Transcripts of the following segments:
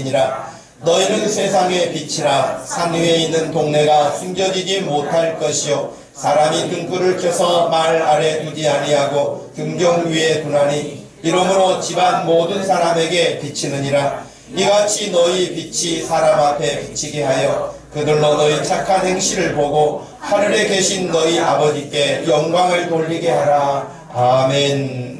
뿐이니라 너희는 세상의 빛이라 산 위에 있는 동네가 숨겨지지 못할 것이요 사람이 등불을 켜서 말 아래 두지 아니하고 등경 위에 두나니 이러므로 집안 모든 사람에게 비치느니라 이같이 너희 빛이 사람 앞에 비치게 하여 그들로 너희 착한 행실을 보고 하늘에 계신 너희 아버지께 영광을 돌리게 하라. 아멘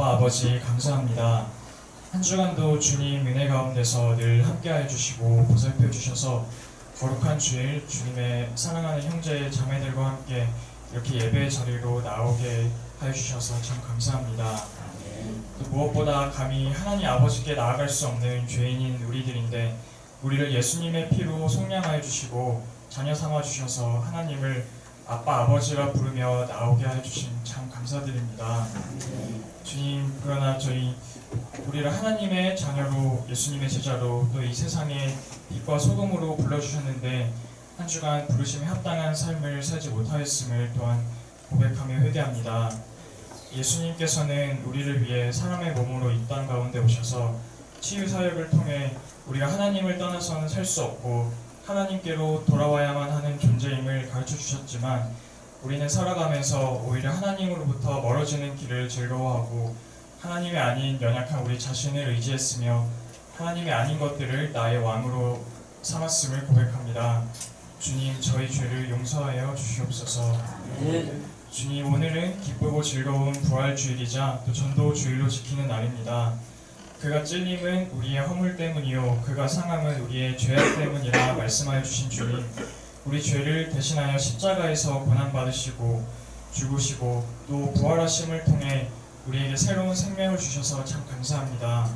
아빠 아버지 감사합니다. 한 주간도 주님 은혜 가운데서 늘 함께하여 주시고 보살펴 주셔서 거룩한 주일 주님의 사랑하는 형제 자매들과 함께 이렇게 예배 자리로 나오게 하여 주셔서 참 감사합니다. 또 무엇보다 감히 하나님 아버지께 나아갈 수 없는 죄인인 우리들인데 우리를 예수님의 피로 속량하여 주시고 자녀 삼아 주셔서 하나님을 아빠 아버지라 부르며 나오게 하여 주신 참 감사드립니다. 주님 그러나 저희 우리를 하나님의 자녀로 예수님의 제자로 또 이 세상의 빛과 소금으로 불러주셨는데 한 주간 부르심에 합당한 삶을 살지 못하였음을 또한 고백하며 회개합니다. 예수님께서는 우리를 위해 사람의 몸으로 이 땅 가운데 오셔서 치유 사역을 통해 우리가 하나님을 떠나서는 살 수 없고 하나님께로 돌아와야만 하는 존재임을 가르쳐 주셨지만 우리는 살아가면서 오히려 하나님으로부터 멀어지는 길을 즐거워하고 하나님이 아닌 연약한 우리 자신을 의지했으며 하나님이 아닌 것들을 나의 왕으로 삼았음을 고백합니다. 주님 저희 죄를 용서하여 주시옵소서. 주님 오늘은 기쁘고 즐거운 부활 주일이자 또 전도 주일로 지키는 날입니다. 그가 찔림은 우리의 허물 때문이요 그가 상함은 우리의 죄악 때문이라 말씀하여 주신 주님 우리 죄를 대신하여 십자가에서 고난 받으시고 죽으시고 또 부활하심을 통해 우리에게 새로운 생명을 주셔서 참 감사합니다.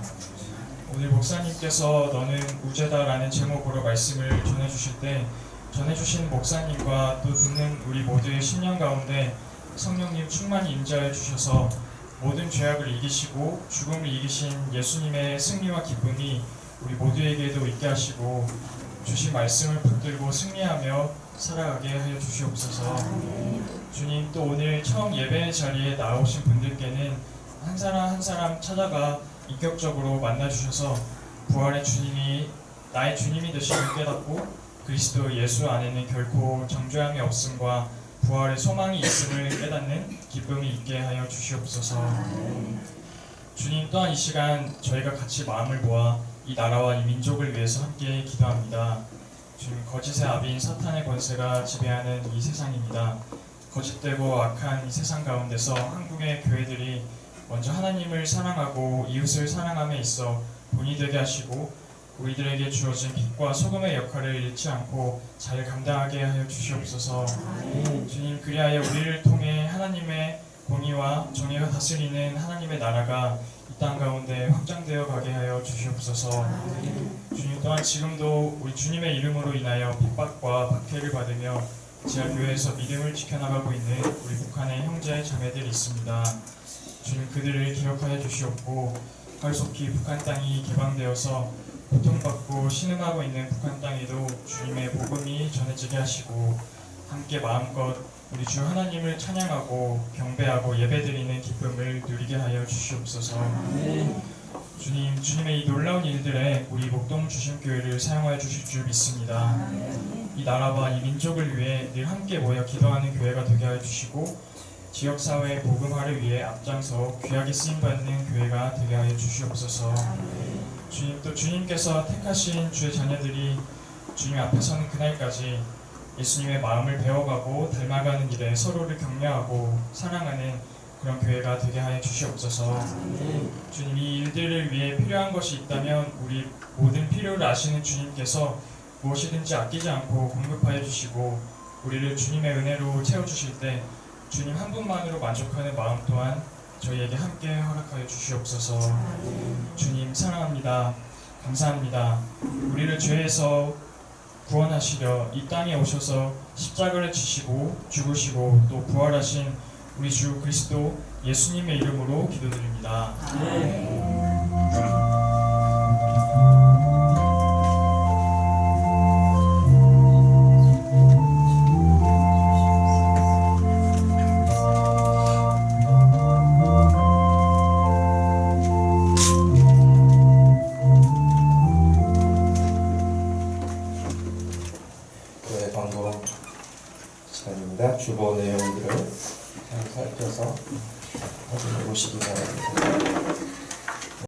오늘 목사님께서 너는 우제다라는 제목으로 말씀을 전해주실 때 전해주신 목사님과 또 듣는 우리 모두의 신년 가운데 성령님 충만히 임재하여 주셔서 모든 죄악을 이기시고 죽음을 이기신 예수님의 승리와 기쁨이 우리 모두에게도 있게 하시고 주신 말씀을 붙들고 승리하며 살아가게 하여 주시옵소서. 주님 또 오늘 처음 예배 자리에 나오신 분들께는 한 사람 한 사람 찾아가 인격적으로 만나 주셔서 부활의 주님이 나의 주님이 되심을 깨닫고 그리스도 예수 안에는 결코 정죄함이 없음과 부활의 소망이 있음을 깨닫는 기쁨이 있게 하여 주시옵소서. 주님 또한 이 시간 저희가 같이 마음을 모아 이 나라와 이 민족을 위해서 함께 기도합니다. 주님 거짓의 아비인 사탄의 권세가 지배하는 이 세상입니다. 거짓되고 악한 이 세상 가운데서 한국의 교회들이 먼저 하나님을 사랑하고 이웃을 사랑함에 있어 본이 되게 하시고 우리들에게 주어진 빛과 소금의 역할을 잃지 않고 잘 감당하게 하여 주시옵소서. 주님 그리하여 우리를 통해 하나님의 공의와 정의가 다스리는 하나님의 나라가 이 땅 가운데 확장되어 가게 하여 주시옵소서. 주님 또한 지금도 우리 주님의 이름으로 인하여 핍박과 박해를 받으며 지하교회에서 믿음을 지켜나가고 있는 우리 북한의 형제 자매들이 있습니다. 주님 그들을 기억하여 주시옵고 활속히 북한 땅이 개방되어서 고통받고 신음하고 있는 북한 땅에도 주님의 복음이 전해지게 하시고 함께 마음껏 우리 주 하나님을 찬양하고 경배하고 예배드리는 기쁨을 누리게 하여 주시옵소서. 주님, 주님의 이 놀라운 일들에 우리 목동 주심교회를 사용하여 주실 줄 믿습니다. 이 나라와 이 민족을 위해 늘 함께 모여 기도하는 교회가 되게 하여 주시고 지역사회 복음화를 위해 앞장서 귀하게 쓰임받는 교회가 되게 하여 주시옵소서 주님 또 주님께서 택하신 주의 자녀들이 주님 앞에 서는 그날까지 예수님의 마음을 배워가고 닮아가는 일에 서로를 격려하고 사랑하는 그런 교회가 되게 하여 주시옵소서. 주님 이 일들을 위해 필요한 것이 있다면 우리 모든 필요를 아시는 주님께서 무엇이든지 아끼지 않고 공급하여 주시고 우리를 주님의 은혜로 채워주실 때 주님 한 분만으로 만족하는 마음 또한 저희에게 함께 허락하여 주시옵소서. 주님 사랑합니다. 감사합니다. 우리를 죄에서 구원하시려 이 땅에 오셔서 십자가를 지시고 죽으시고 또 부활하신 우리 주 그리스도 예수님의 이름으로 기도드립니다. 교회